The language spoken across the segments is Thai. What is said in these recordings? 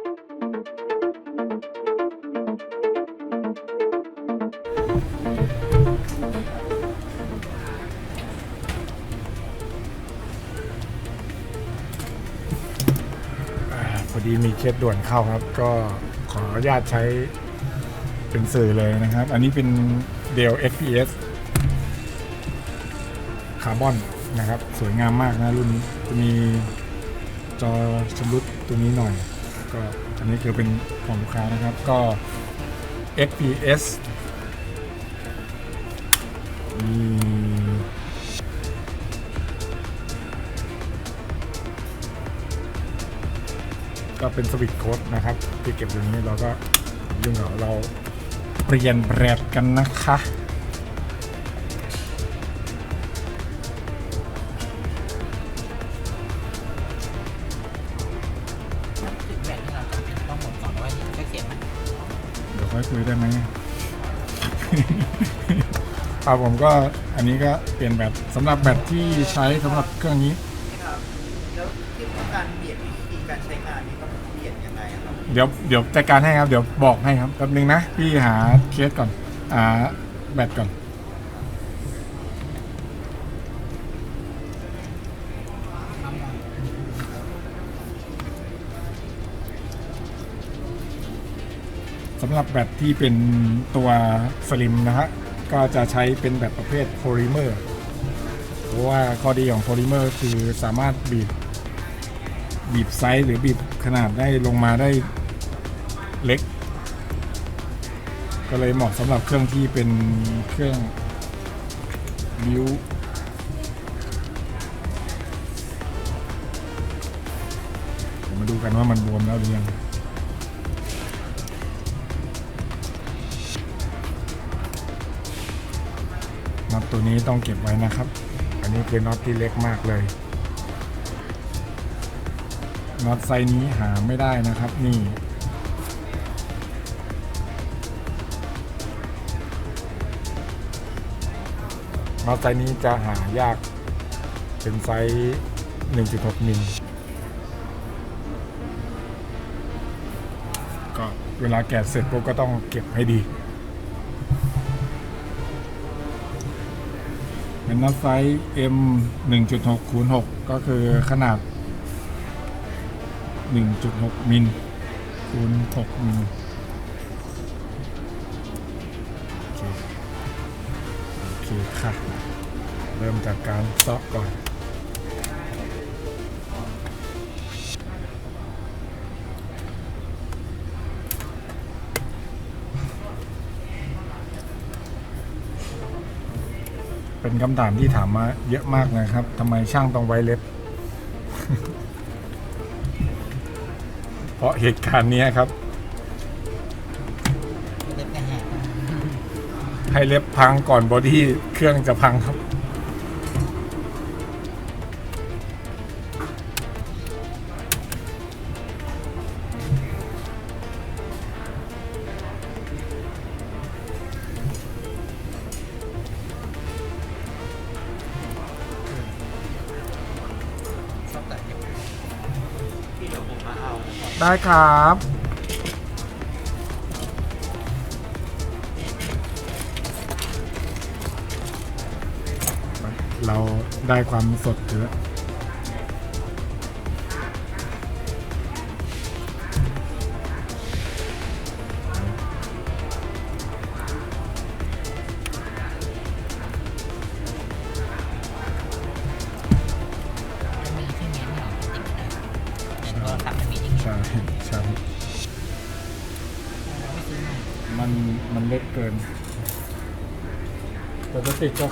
พอดีมีเคสด่วนเข้าครับ ก็ขออนุญาตใช้เป็นสื่อเลยนะครับ อันนี้เป็น Dell FPS คาร์บอนนะครับ สวยงามมากนะรุ่นนี้จะมีจอชำรุดตัวนี้หน่อย ก็อันนี้คือเป็นของลูกค้านะครับก็ FPS มีก็เป็นสวิตช์โค้ดนะครับ ที่เก็บอยู่นี้เราก็ยุ่งกับเราเปลี่ยนแบรดกันนะคะ ได้ไหมครับผมก็อันนี้ก็เปลี่ยนแบตสำหรับแบตที่ใช้สำหรับเครื่องนี้ ครับ แล้วที่ต้องการเปลี่ยนวิธีการใช้งานนี่ต้องเปลี่ยนยังไงอะครับ เดี๋ยวเดี๋ยวจัดการให้ครับ เดี๋ยวบอกให้ครับแป๊บนึงนะ พี่หาเคสก่อนอ่าแบตก่อนน้ สำหรับแบตที่เป็นตัวสลิมนะฮะก็จะใช้เป็นแบตประเภทโพลิเมอร์เพราะว่าข้อดีของโพลิเมอร์คือสามารถบีบบีบไซส์หรือบีบขนาดได้ลงมาได้เล็ก ก็เลยเหมาะสำหรับเครื่องที่เป็นเครื่องบิวมาดูกันว่ามันบวมแล้วหรือยัง ตัวนี้ต้องเก็บไว้นะครับ อันนี้คือน็อตที่เล็กมากเลย น็อตไซส์นี้หาไม่ได้นะครับนี่น็อตไซส์นี้จะหายากเป็นไซส์ 1.6 มิล ก็เวลาแกะเสร็จปุ๊บก็ต้องเก็บให้ดี เป็นน็อตไซส์ M 1.6คูณ6ก็คือขนาด 1.6มิลคูณ6มิลโอเคคค่ะ เริ่มจากการเซาะก่อน เป็นคำถามที่ถามมาเยอะมากนะครับทำไมช่างต้องไว้เล็บ เพราะเหตุการณ์เนี้ยครับเล็บกระแหกให้เล็บพังก่อนบอดี้เครื่องจะพังครับ ได้ครับ เราได้ความสดเยอะ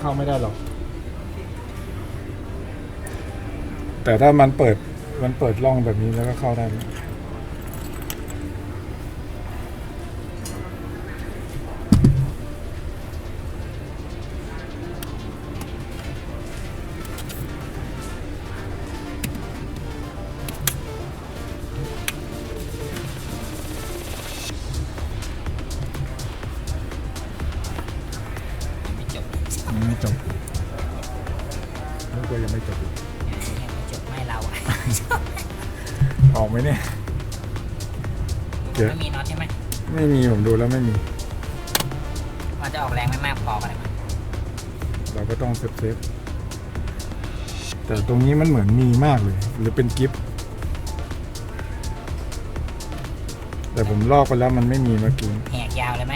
เข้าไม่ได้หรอก แต่ถ้ามันเปิดมันเปิดร่องแบบนี้แล้วก็เข้าได้ ผมดูแล้วไม่มี มันจะออกแรงไม่มากพอกันเลยมั้ยเราก็ต้องเซฟเซฟแต่ตรงนี้มันเหมือนมีมากเลย หรือเป็นกิฟต์แต่ผมลอกไปแล้วมันไม่มีเมื่อกี้แหกยาวเลยไหม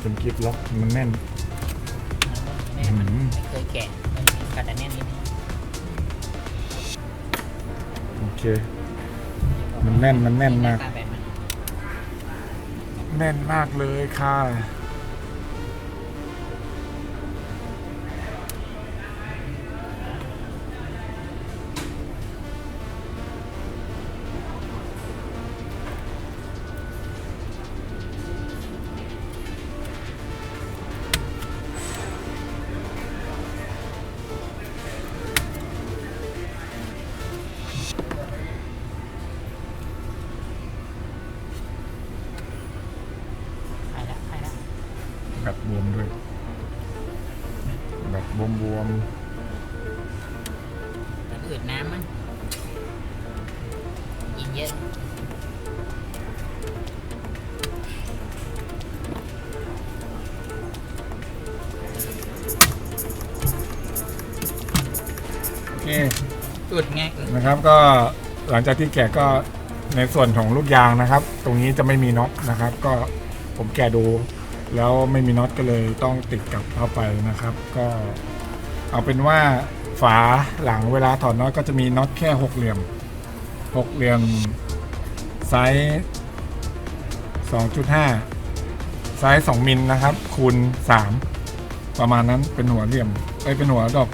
เป็นกิฟต์ล็อกมันแน่นแม่มันอืมไม่เคยแกะมันกัดแต่แน่น เค มันแน่นมันแน่นมาก แน่นมากเลยค่ะ ๆโอเคอืดไงอืดนะครับก็หลังจากที่แกะก็ในส่วนของลูกยางนะครับ ตรงนี้จะไม่มีน็อตนะครับ ก็ผมแกะดู แล้วไม่มีน็อตก็เลยต้องติดกลับเข้าไปนะครับ ก็เอาเป็นว่าฝาหลังเวลาถอดน็อตก็จะมีน็อตแค่หกเหลี่ยมหกเหลี่ยมไซส์2.5 ไซส์2มิลนะครับ คูณ 3 ประมาณนั้นเป็นหัวเหลี่ยมเอ้ยเป็นหัวดอก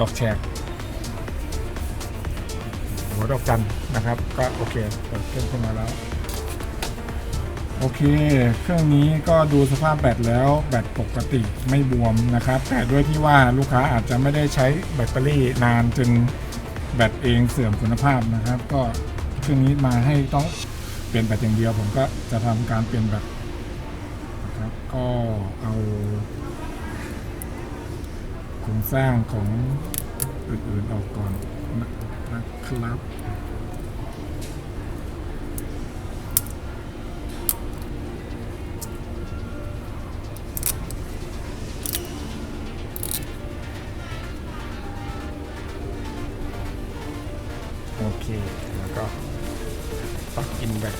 ดอกแฉก หัวดอกจันนะครับ ก็โอเคเปิดเครื่องขึ้นมาแล้ว โอเค เครื่องนี้ก็ดูสภาพแบตแล้วแบตปกติไม่บวมนะครับ แต่ด้วยที่ว่าลูกค้าอาจจะไม่ได้ใช้แบตเตอรี่นานจนแบตเองเสื่อมคุณภาพนะครับ ก็เครื่องนี้มาให้ต้องเปลี่ยนแบตอย่างเดียว ผมก็จะทำการเปลี่ยนแบตนะครับก็เอาโครงสร้างของอื่นๆออกก่อน ครับ โอเค แล้วก็ปักอินแบบ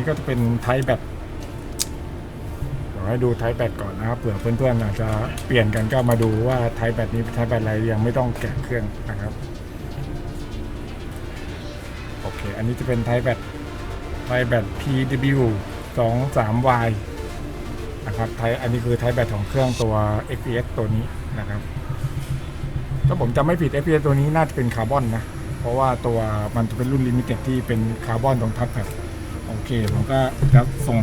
นี้ก็จะเป็นไทป์แบตเดี๋ยวให้ดูไทป์แบตก่อนนะครับเผื่อเพื่อนๆอาจจะเปลี่ยนกันก็มาดูว่าไทป์แบตนี้ไทป์แบตอะไรยังไม่ต้องแกะเครื่องนะครับโอเค อันนี้จะเป็นไทป์แบตไทป์แบต PW 2 3 Y นะครับไทอันนี้คือไทป์แบตของเครื่องตัว XPS ตัวนี้นะครับถ้าผมจำไม่ผิด FPS ตัวนี้น่าจะเป็นคาร์บอนนะเพราะว่าตัวมันจะเป็นรุ่นลิมิเต็ดที่เป็นคาร์บอนตรงทัชแพด เคผมก็จะส่ง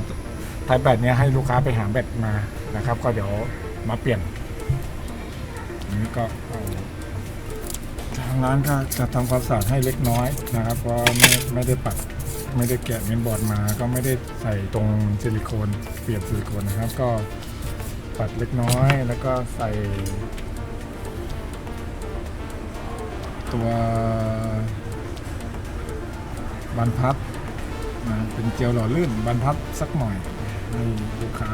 ไทป์แบตเนี้ยให้ลูกค้าไปหาแบตมานะครับ ก็เดี๋ยวมาเปลี่ยนอันนี้ก็ทางร้านก็จะทำความสะอาดให้เล็กน้อยนะครับ เพราะไม่ไม่ได้ปัดไม่ได้แกะเมนบอร์ดมา ก็ไม่ได้ใส่ตรงซิลิโคนเปลี่ยนซิลิโคนนะครับ ก็ปัดเล็กน้อยแล้วก็ใส่ ตัวบรรพัด นะเป็นเจลหล่อลื่นบรรพัดสักหน่อยให้ลูกค้า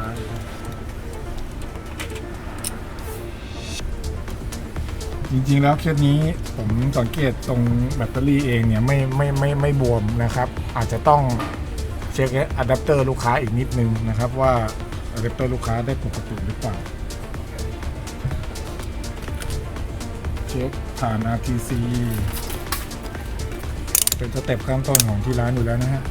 จริงๆ แล้วเคสนี้ผมสังเกตตรงแบตเตอรี่เองเนี่ยไม่ไม่ไม่ไม่บวมนะครับ อาจจะต้องเช็คอะแดปเตอร์ลูกค้าอีกนิดนึงนะครับ ว่าอะแดปเตอร์ลูกค้าได้ปกติหรือเปล่า เช็คผ่าน RTC เป็นสเต็ปขั้นต้นของที่ร้านอยู่แล้วนะฮะ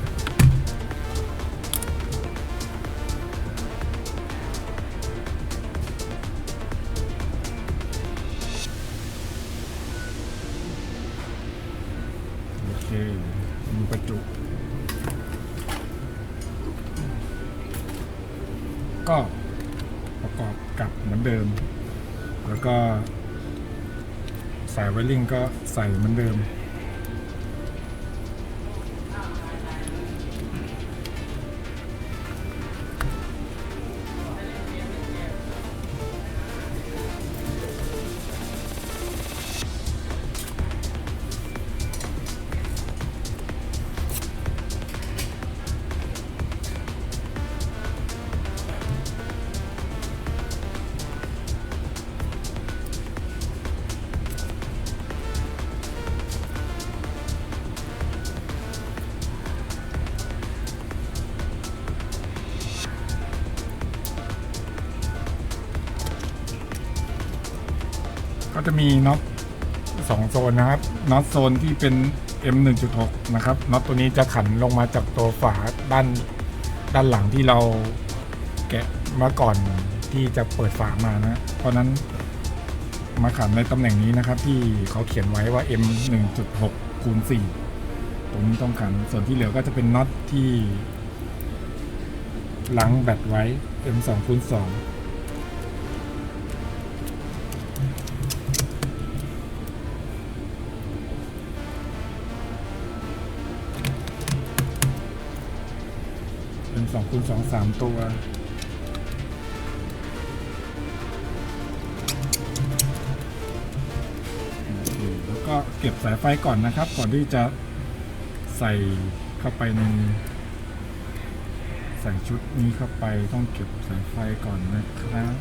ไวริงก็ใส่เหมือนเดิม จะมีน็อตสองโซนนะครับน็อตโซนที่เป็น M 1.6นะครับน็อตตัวนี้จะขันลงมาจากตัวฝาด้านด้านหลังที่เราแกะมาก่อนที่จะเปิดฝามานะเพราะนั้นมาขันในตำแหน่งนี้นะครับ ที่เขาเขียนไว้ว่า M 1.6คูณ4ตรงนี้ต้องขันส่วนที่เหลือก็จะเป็นน็อตที่ล้างแบตไว้ M 2คูณ2 สองคูณสองสามตัวโอเคแล้วก็เก็บสายไฟก่อนนะครับ ก่อนที่จะใส่เข้าไปในใส่ชุดนี้เข้าไปต้องเก็บสายไฟก่อนนะครับ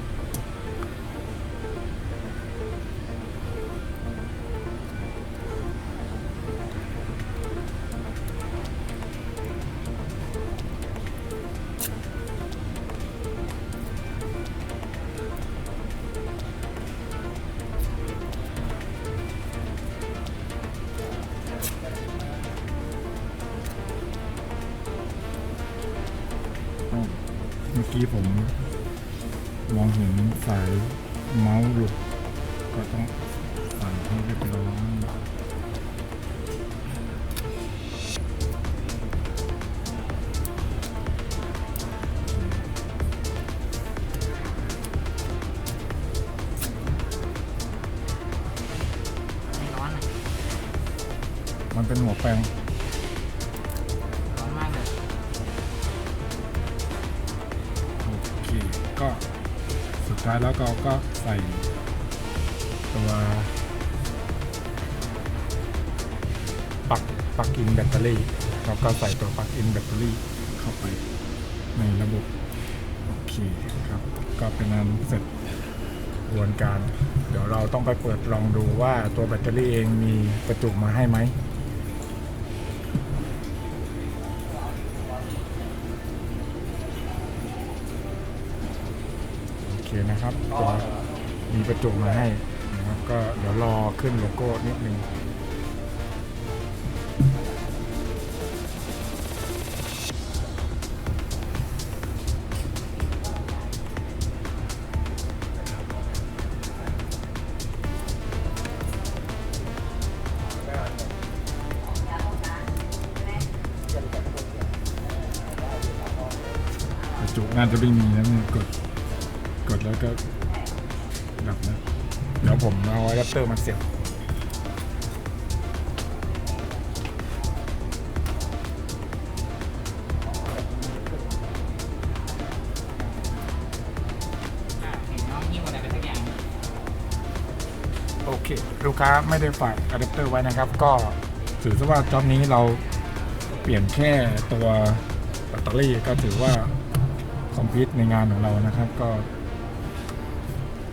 แปลงร้อนมากเลยโอเคก็สุดท้ายแล้วก็ก็ใส่ตัวปลักปลักอินแบตเตอรี่แล้วก็ใส่ตัวปลักอินแบตเตอรี่เข้าไปในระบบโอเคครับ ก็เป็นอันเสร็จกระบวนการ เดี๋ยวเราต้องไปเปิดลองดูว่าตัวแบตเตอรี่เองมีประจุมาให้ไหม นะครับตัวมีประจุมาให้นะครับก็เดี๋ยวรอขึ้นโลโก้นิดนึงประจุน่าจะไม่มีนะมันกด กดแล้วก็ดับนะ เดี๋ยวผมเอาอะแดปเตอร์มาเสียบโอเค ลูกค้าไม่ได้ฝากอะแดปเตอร์ไว้นะครับ ก็ถือซะว่าจอบนี้เราเปลี่ยนแค่ตัวแบตเตอรี่ก็ถือว่าคอมพิวต์ในงานของเรานะครับ ก็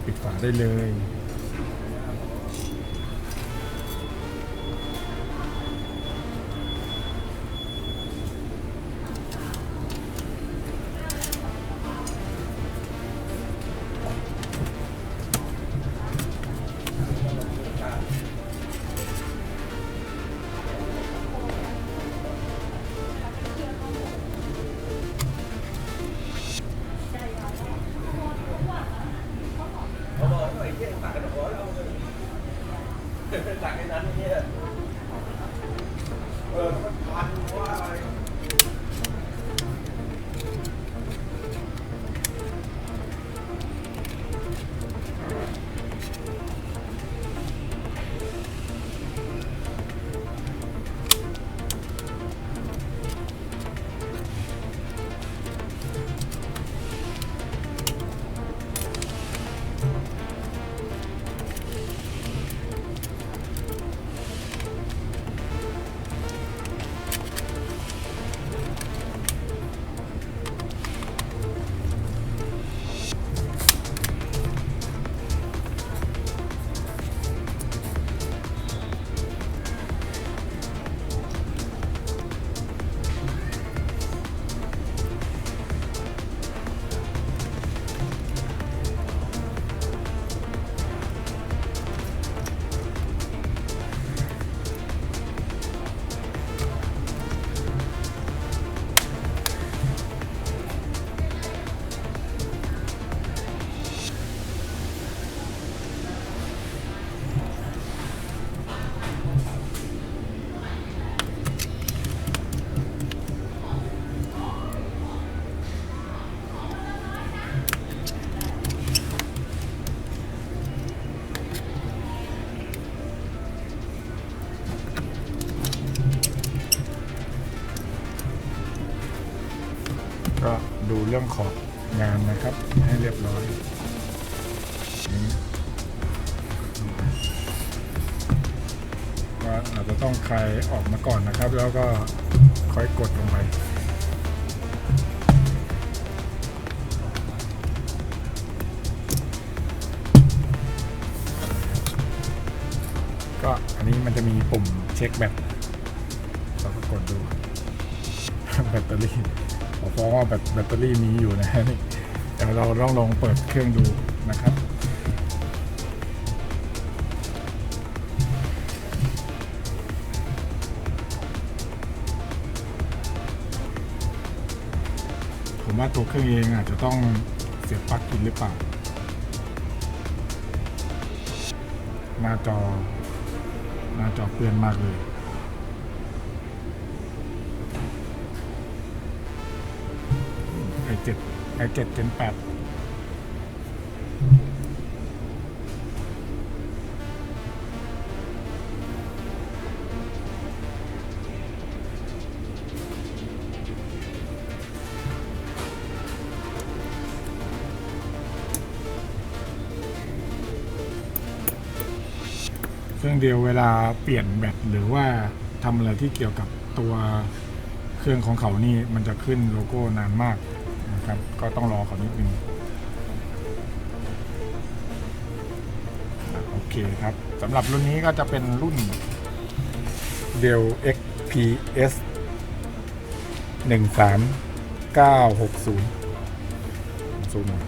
ปิดฝาได้เลย เรื่องของงานนะครับ ให้เรียบร้อยก็อาจจะต้องคลายออกมาก่อนนะครับ แล้วก็ค่อยกดลงไปก็อันนี้มันจะมีปุ่มเช็คแบตเราก็กดดูแบตเตอรี่ ขอฟ้องว่าแบตแบตเตอรี่มีอยู่นะฮะนี่เดี๋ยวเราลองลองเปิดเครื่องดูนะครับผมว่าตัวเครื่องเองอาจจะต้องเสียบปลั๊กอินหรือเปล่า หน้าจอ หน้าจอเปื้อนมากเลย เจ็ดไอเจ็ดเจนแปดเครื่องเดียวเวลาเปลี่ยนแบตหรือว่าทำอะไรที่เกี่ยวกับตัวเครื่องของเขานี่มันจะขึ้นโลโก้นานมาก นะครับ ก็ต้องรอเขานิดนึงโอเคครับสำหรับรุ่นนี้ก็จะเป็นรุ่น Dell XPS 13960ซูมหน่อย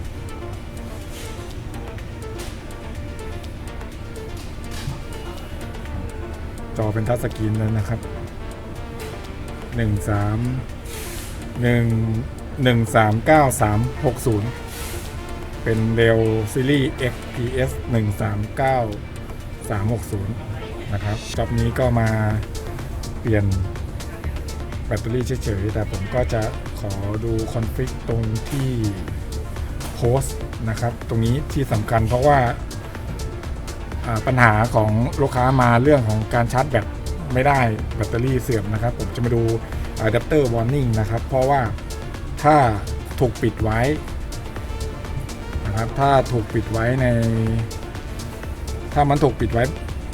จอเป็นทัชสกรีนเลยนะครับหนึ่ งสามหนึ่งสามเก้าสามหกศูนย์เป็นเรลซีรีส์ XPS หนึ่งสามเก้าสามหกศูนย์นะครับจอบนี้ก็มาเปลี่ยนแบตเตอรี่เฉยๆ แต่ผมก็จะขอดูคอนฟิกตรงที่โพสต์นะครับ ตรงนี้ที่สำคัญเพราะว่าอ่าปัญหาของลูกค้ามาเรื่องของการชาร์จแบตไม่ได้แบตเตอรี่เสื่อมนะครับ ผมจะมาดูอะแดปเตอร์วอร์นิ่งนะครับ เพราะว่า ถ้าถูกปิดไว้นะครับถ้าถูกปิดไว้ใน ถ้ามันถูกปิดไว้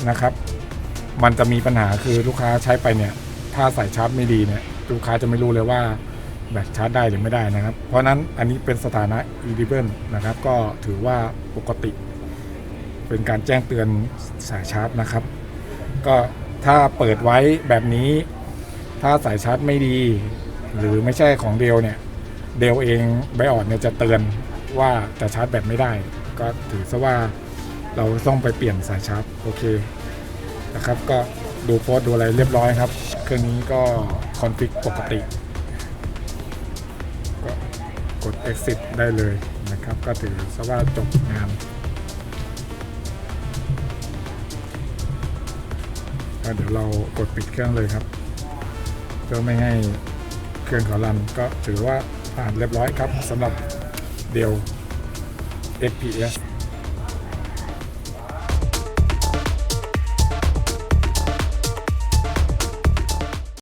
นะครับ มันจะมีปัญหาคือลูกค้าใช้ไปเนี่ย ถ้าใส่ชาร์จไม่ดีเนี่ยลูกค้าจะไม่รู้เลยว่าแบตชาร์จได้หรือไม่ได้นะครับ เพราะนั้นอันนี้เป็นสถานะ edible นะครับ ก็ถือว่าปกติ เป็นการแจ้งเตือนสายชาร์จนะครับ ก็ถ้าเปิดไว้แบบนี้ ถ้าสายชาร์จไม่ดี หรือไม่ใช่ของเดลเนี่ย เดลเองไบออดเนี่ยจะเตือนว่าจะชาร์จแบตไม่ได้ ก็ถือซะว่าเราต้องไปเปลี่ยนสายชาร์จโอเคนะครับก็ดูโพสดูอะไรเรียบร้อยครับ เครื่องนี้ก็คอนฟิกปกติก็กด exit ได้เลยนะครับ ก็ถือซะว่าจบงานเดี๋ยวเรากดปิดเครื่องเลยครับเพื่อไม่ให้เครื่องเขารันก็ถือว่า ผ่านเรียบร้อยครับสำหรับเดล FPS